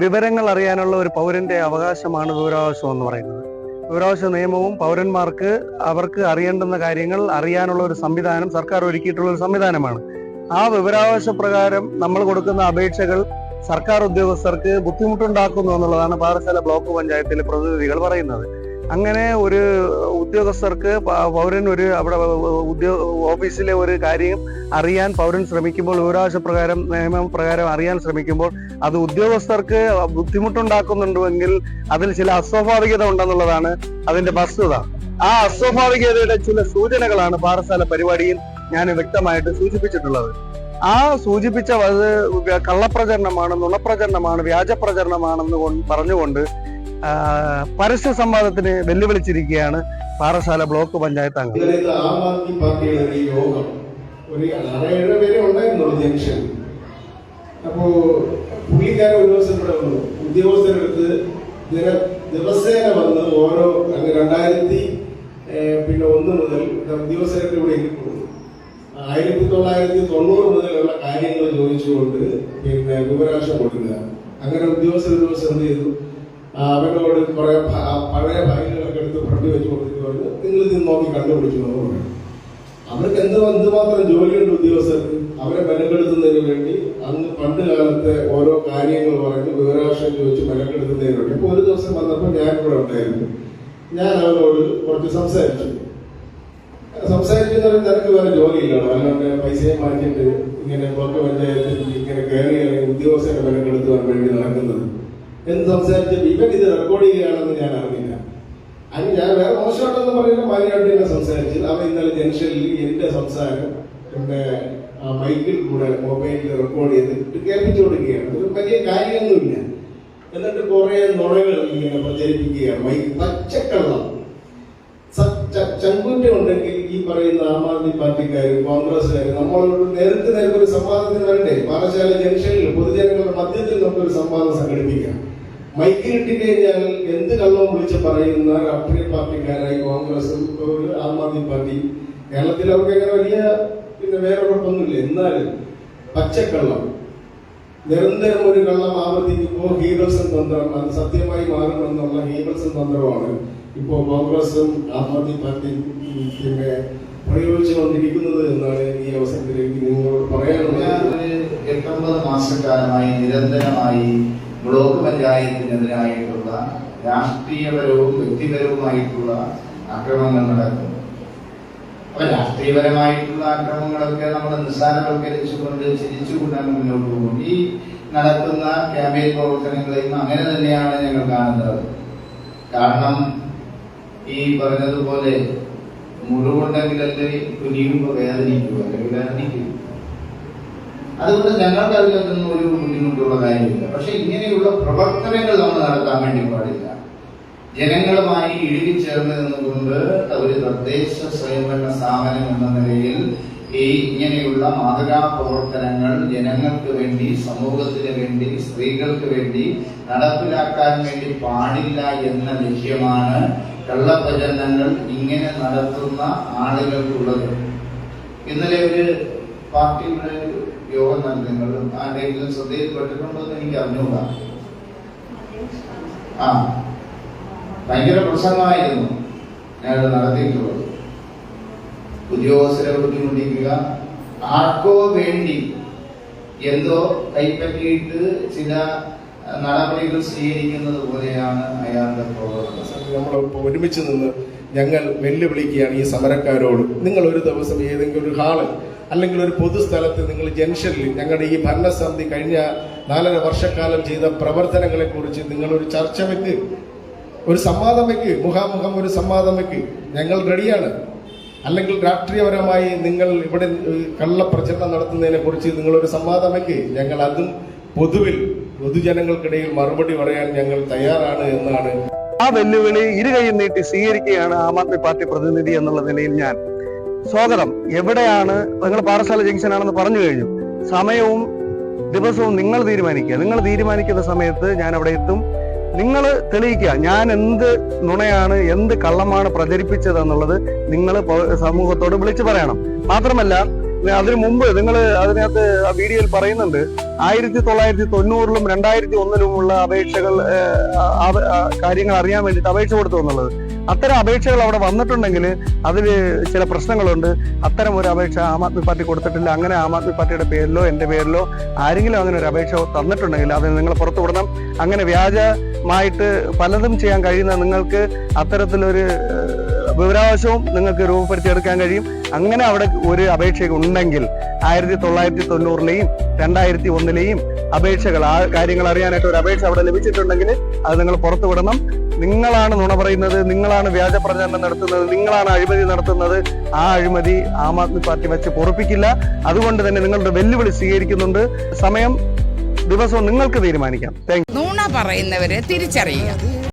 വിവരങ്ങൾ അറിയാനുള്ള ഒരു പൗരന്റെ അവകാശമാണ് വിവരാവകാശം എന്ന് പറയുന്നത്. വിവരാവകാശ നിയമവും പൗരന്മാർക്ക് അവർക്ക് അറിയേണ്ടുന്ന കാര്യങ്ങൾ അറിയാനുള്ള ഒരു സംവിധാനം സർക്കാർ ഒരുക്കിയിട്ടുള്ള ഒരു സംവിധാനമാണ്. ആ വിവരാവകാശ പ്രകാരം നമ്മൾ കൊടുക്കുന്ന അപേക്ഷകൾ സർക്കാർ ഉദ്യോഗസ്ഥർക്ക് ബുദ്ധിമുട്ടുണ്ടാക്കുന്നു എന്നുള്ളതാണ് പാറശാല ബ്ലോക്ക് പഞ്ചായത്തിലെ പ്രതിനിധികൾ പറയുന്നത്. അങ്ങനെ ഒരു ഉദ്യോഗസ്ഥർക്ക് പൗരൻ ഒരു അവിടെ ഉദ്യോഗ ഓഫീസിലെ ഒരു കാര്യം അറിയാൻ പൗരൻ ശ്രമിക്കുമ്പോൾ വിവരാവകാശ പ്രകാരം നിയമപ്രകാരം അറിയാൻ ശ്രമിക്കുമ്പോൾ അത് ഉദ്യോഗസ്ഥർക്ക് ബുദ്ധിമുട്ടുണ്ടാക്കുന്നുണ്ടെങ്കിൽ അതിൽ ചില അസ്വാഭാവികത ഉണ്ടെന്നുള്ളതാണ് അതിന്റെ വസ്തുത. ആ അസ്വാഭാവികതയുടെ ചില സൂചനകളാണ് പാറശാല പരിപാടിയിൽ ഞാൻ വ്യക്തമായിട്ട് സൂചിപ്പിച്ചിട്ടുള്ളത്. ആ സൂചിപ്പിച്ച കള്ളപ്രചരണമാണ് നുണപ്രചരണമാണ് വ്യാജപ്രചരണമാണെന്ന് പറഞ്ഞുകൊണ്ട് പരസ്യ സംവാദത്തിന് വെല്ലുവിളിച്ചിരിക്കുകയാണ് പാറശാല ബ്ലോക്ക് പഞ്ചായത്ത് അംഗം. ആം ആദ്മി പാർട്ടിയുടെ ഒരു യോഗം. ഒരു ആറേഴ് പേരെ ഉണ്ടായിരുന്നുള്ളൂ ജംഗ്ഷൻ. അപ്പോ പുള്ളിക്കാരൻ ഒരു ദിവസം ഇവിടെ വന്നു. ഉദ്യോഗസ്ഥരെടുത്ത് ദിവസേന വന്ന് ഓരോ അങ്ങ് രണ്ടായിരത്തി പിന്നെ ഒന്ന് മുതൽ ഉദ്യോഗസ്ഥരൊക്കെ ഇവിടെ ഇരിക്കുന്നു ആയിരത്തി തൊള്ളായിരത്തി തൊണ്ണൂറ് മുതലുള്ള കാര്യങ്ങൾ ചോദിച്ചുകൊണ്ട് പിന്നെ വിവരാശം കൊടുക്കുക. അങ്ങനെ ഉദ്യോഗസ്ഥർ ദിവസം എന്ത് ചെയ്തു? അവരോട് കുറെ പഴയ ഫയലുകളൊക്കെ എടുത്ത് ഫ്രണ്ട് വെച്ച് കൊടുത്തിട്ട് പറഞ്ഞു നിങ്ങൾ ഇത് നോക്കി കണ്ടുപിടിച്ചു എന്ന് പറഞ്ഞു അവർക്ക് എന്ത് എന്തുമാത്രം ജോലിയുണ്ട് ഉദ്യോഗസ്ഥർക്ക് അവരെ മെനക്കെടുത്തുന്നതിന് വേണ്ടി അന്ന് പണ്ട് കാലത്തെ ഓരോ കാര്യങ്ങൾ പറഞ്ഞ് വിവരാശം ചോദിച്ച് മെനക്കെടുത്തുന്നതിന് വേണ്ടി ഇപ്പൊ ഒരു ദിവസം വന്നപ്പോൾ ഞാൻ ഇവിടെ ഉണ്ടായിരുന്നു. ഞാൻ അവരോട് കുറച്ച് സംസാരിച്ചു. സംസാരിക്കുന്നവർ നിനക്ക് വേറെ ജോലിയില്ലല്ലോ അല്ലാണ്ട് പൈസയും മാറ്റിയിട്ട് ഇങ്ങനെ ബ്ലോക്ക് പഞ്ചായത്തിൽ ഇങ്ങനെ കയറി ഉദ്യോഗസ്ഥരെ മെനക്കെടുത്തുവാൻ വേണ്ടി നടക്കുന്നത്. എന്ന് സംസാരിച്ചപ്പോൾ ഇവൻ ഇത് റെക്കോർഡ് ചെയ്യുകയാണെന്ന് ഞാൻ അറിഞ്ഞില്ല. അല്ലെങ്കിൽ ഞാൻ വേറെ മോശമായിട്ടൊന്നും പറയുന്ന മാനിയായിട്ട് തന്നെ സംസാരിച്ചത് അവൻ ഇന്നലെ ജംഗ്ഷനിൽ എന്റെ സംസാരം എന്റെ ആ മൈക്കിൽ കൂടെ മൊബൈലിൽ റെക്കോർഡ് ചെയ്തിട്ട് കേൾപ്പിച്ചു കൊടുക്കുകയാണ് ഒരു വലിയ കാര്യമൊന്നുമില്ല. എന്നിട്ട് കുറെ നുണകൾ ഇങ്ങനെ പ്രചരിപ്പിക്കുകയാണ്. മൈക്ക് പച്ചക്കള്ളം. ചങ്കുറ്റ ഉണ്ടെങ്കിൽ ഈ പറയുന്ന ആം ആദ്മി പാർട്ടിക്കാരും കോൺഗ്രസ്സുകാരും നമ്മളോട് നേരത്തെ നേരത്തെ ഒരു സംവാദത്തിന് വരണ്ടേ പാറശാല ജംഗ്ഷനിൽ പൊതുജനങ്ങളുടെ മധ്യത്തിൽ നമുക്കൊരു സംവാദം സംഘടിപ്പിക്കാം. മൈക്കിലിട്ട് കഴിഞ്ഞാൽ എന്ത് കള്ളവും വിളിച്ച് പറയുന്ന രാഷ്ട്രീയ പാർട്ടിക്കാരായി കോൺഗ്രസും ആം ആദ്മി പാർട്ടി. കേരളത്തിൽ അവർക്ക് അങ്ങനെ വലിയ പിന്നെ വേറെ കുഴപ്പമൊന്നുമില്ല എന്നാലും പച്ചക്കള്ളം. നിരന്തരം ഒരു കള്ളം ആവർത്തിക്കുമ്പോൾ ഹീബൽസൺ തന്ത്രം അത് സത്യമായി മാറുമെന്നുള്ള ഹീബൽസൺ തന്ത്രമാണ് ഇപ്പോൾ കോൺഗ്രസും ആം ആദ്മി പാർട്ടിയും ഉം, പിന്നെ പ്രയോഗിച്ചുകൊണ്ടിരിക്കുന്നത് എന്നാണ് ഈ അവസരത്തിൽ നിങ്ങളോട് പറയാനുള്ളത്. എട്ടൊമ്പത് മാസക്കാലമായി നിരന്തരമായി ബ്ലോക്ക് പഞ്ചായത്തിനെതിരായിട്ടുള്ള രാഷ്ട്രീയപരവും വ്യക്തിപരവുമായിട്ടുള്ള ആക്രമണങ്ങൾ നടക്കുന്നു അപ്പൊ രാഷ്ട്രീയപരമായിട്ടുള്ള ആക്രമണങ്ങളൊക്കെ നമ്മൾ നിസ്സാരവൽക്കരിച്ചുകൊണ്ട് ചിരിച്ചുകൊണ്ടാണ് മുന്നോട്ട് പോകും ഈ നടക്കുന്ന ക്യാമ്പയിൻ പ്രവർത്തനങ്ങളെയും അങ്ങനെ തന്നെയാണ് ഞങ്ങൾ കാണുന്നത്. കാരണം ഈ പറഞ്ഞതുപോലെ മുറിവുണ്ടെങ്കിലല്ലേ കുനിയുമ്പോൾ അല്ലെങ്കിൽ വേദനിക്കും. അതുകൊണ്ട് ഞങ്ങൾക്ക് അതിലൊന്നും ഒരു ബുദ്ധിമുട്ടുള്ള കാര്യമില്ല. പക്ഷെ ഇങ്ങനെയുള്ള പ്രവർത്തനങ്ങൾ നമ്മൾ നടത്താൻ വേണ്ടി പാടില്ല. ജനങ്ങളുമായി ഇഴുകി ചേർന്ന് നിന്നുകൊണ്ട് ഒരു തദ്ദേശ സ്വയംഭരണ സ്ഥാപനം എന്ന നിലയിൽ ഈ ഇങ്ങനെയുള്ള മാതൃകാ പ്രവർത്തനങ്ങൾ ജനങ്ങൾക്ക് വേണ്ടി സമൂഹത്തിന് വേണ്ടി സ്ത്രീകൾക്ക് വേണ്ടി നടപ്പിലാക്കാൻ വേണ്ടി പാടില്ല എന്ന ലക്ഷ്യമാണ് കള്ളപ്രചരണങ്ങൾ ഇങ്ങനെ നടത്തുന്ന ആളുകൾക്കുള്ളത്. ഇന്നലെ ഒരു പാർട്ടിയുടെ യോഗം നടത്തുന്നത് ആരെങ്കിലും ശ്രദ്ധയിൽപ്പെട്ടിട്ടുണ്ടോ എന്ന് എനിക്ക് അറിഞ്ഞുകൂടാ. ആ ഭയങ്കര പ്രസംഗമായിരുന്നു. ഞങ്ങൾ നടത്തിയിട്ടുള്ളത്. ഉദ്യോഗസ്ഥരെ ബുദ്ധിമുട്ടിക്കുക. ആർക്കോ വേണ്ടി എന്തോ കൈപ്പറ്റിയിട്ട് ചില നടപടികൾ സ്വീകരിക്കുന്നത് പോലെയാണ് അയാളുടെ പ്രവർത്തനം. നമ്മൾ ഒരുമിച്ച് നിന്ന് ഞങ്ങൾ വെല്ലുവിളിക്കുകയാണ് ഈ സമരക്കാരോട്. നിങ്ങൾ ഒരു ദിവസം ഏതെങ്കിലും ഒരു ഹാൾ അല്ലെങ്കിൽ ഒരു പൊതുസ്ഥലത്ത് നിങ്ങൾ ജംഗ്ഷനിൽ ഞങ്ങളുടെ ഈ ഭരണസമിതി കഴിഞ്ഞ നാലര വർഷക്കാലം ചെയ്ത പ്രവർത്തനങ്ങളെ കുറിച്ച് നിങ്ങൾ ഒരു ചർച്ച വെക്ക്. ഒരു സംവാദം വെക്ക്. മുഖാമുഖം ഒരു സംവാദം വെക്ക്. ഞങ്ങൾ റെഡിയാണ്. അല്ലെങ്കിൽ രാഷ്ട്രീയപരമായി നിങ്ങൾ ഇവിടെ കള്ളപ്രചരണം നടത്തുന്നതിനെ കുറിച്ച് നിങ്ങളൊരു സംവാദം വെക്ക്. ഞങ്ങൾ അതും പൊതുവിൽ പൊതുജനങ്ങൾക്കിടയിൽ മറുപടി പറയാൻ ഞങ്ങൾ തയ്യാറാണ് എന്നാണ്. ആ വെല്ലുവിളി ഇരുകൈ നീട്ടി സ്വീകരിക്കുകയാണ് ആം ആദ്മി പാർട്ടി പ്രതിനിധി എന്നുള്ള നിലയിൽ ഞാൻ. സ്വാഗതം. എവിടെയാണ് നിങ്ങൾ പാറശാല ജംഗ്ഷൻ ആണെന്ന് പറഞ്ഞു കഴിഞ്ഞു. സമയവും ദിവസവും നിങ്ങൾ തീരുമാനിക്കുക. നിങ്ങൾ തീരുമാനിക്കുന്ന സമയത്ത് ഞാൻ അവിടെ എത്തും. നിങ്ങൾ തെളിയിക്കുക. ഞാൻ എന്ത് നുണയാണ് എന്ത് കള്ളമാണ് പ്രചരിപ്പിച്ചത് എന്നുള്ളത് നിങ്ങൾ സമൂഹത്തോട് വിളിച്ചു പറയണം. മാത്രമല്ല അതിനു മുമ്പ് നിങ്ങൾ അതിനകത്ത് ആ വീഡിയോയിൽ പറയുന്നുണ്ട് ആയിരത്തി തൊള്ളായിരത്തി തൊണ്ണൂറിലും രണ്ടായിരത്തി ഒന്നിലുമുള്ള അപേക്ഷകൾ കാര്യങ്ങൾ അറിയാൻ വേണ്ടിയിട്ട് അപേക്ഷ കൊടുത്തു എന്നുള്ളത്. അത്തരം അപേക്ഷകൾ അവിടെ വന്നിട്ടുണ്ടെങ്കിൽ അതിൽ ചില പ്രശ്നങ്ങളുണ്ട്. അത്തരം ഒരു അപേക്ഷ ആം ആദ്മി പാർട്ടി കൊടുത്തിട്ടില്ല. അങ്ങനെ ആം ആദ്മി പാർട്ടിയുടെ പേരിലോ എന്റെ പേരിലോ ആരെങ്കിലും അങ്ങനെ ഒരു അപേക്ഷ തന്നിട്ടുണ്ടെങ്കിൽ അത് നിങ്ങൾ പുറത്തു വിടണം. അങ്ങനെ വ്യാജമായിട്ട് പലതും ചെയ്യാൻ കഴിയുന്ന നിങ്ങൾക്ക് അത്തരത്തിലൊരു വിവരാവശവും നിങ്ങൾക്ക് രൂപപ്പെടുത്തിയെടുക്കാൻ കഴിയും. അങ്ങനെ അവിടെ ഒരു അപേക്ഷ ഉണ്ടെങ്കിൽ ആയിരത്തി തൊള്ളായിരത്തി തൊണ്ണൂറിലെയും രണ്ടായിരത്തി ഒന്നിലെയും അപേക്ഷകൾ ആ കാര്യങ്ങൾ അറിയാനായിട്ട് ഒരു അപേക്ഷ അവിടെ ലഭിച്ചിട്ടുണ്ടെങ്കിൽ അത് നിങ്ങൾ പുറത്തു വിടണം. നിങ്ങളാണ് നുണ പറയുന്നത് നിങ്ങളാണ് വ്യാജ പ്രചാരണം നടത്തുന്നത് നിങ്ങളാണ് അഴിമതി നടത്തുന്നത്. ആ അഴിമതി ആം ആദ്മി പാർട്ടി വെച്ച് പൊറപ്പിക്കില്ല. അതുകൊണ്ട് തന്നെ നിങ്ങളുടെ വെല്ലുവിളി സ്വീകരിക്കുന്നുണ്ട്. സമയം ദിവസവും നിങ്ങൾക്ക് തീരുമാനിക്കാം. നുണ പറയുന്നവരെ തിരിച്ചറിയുക.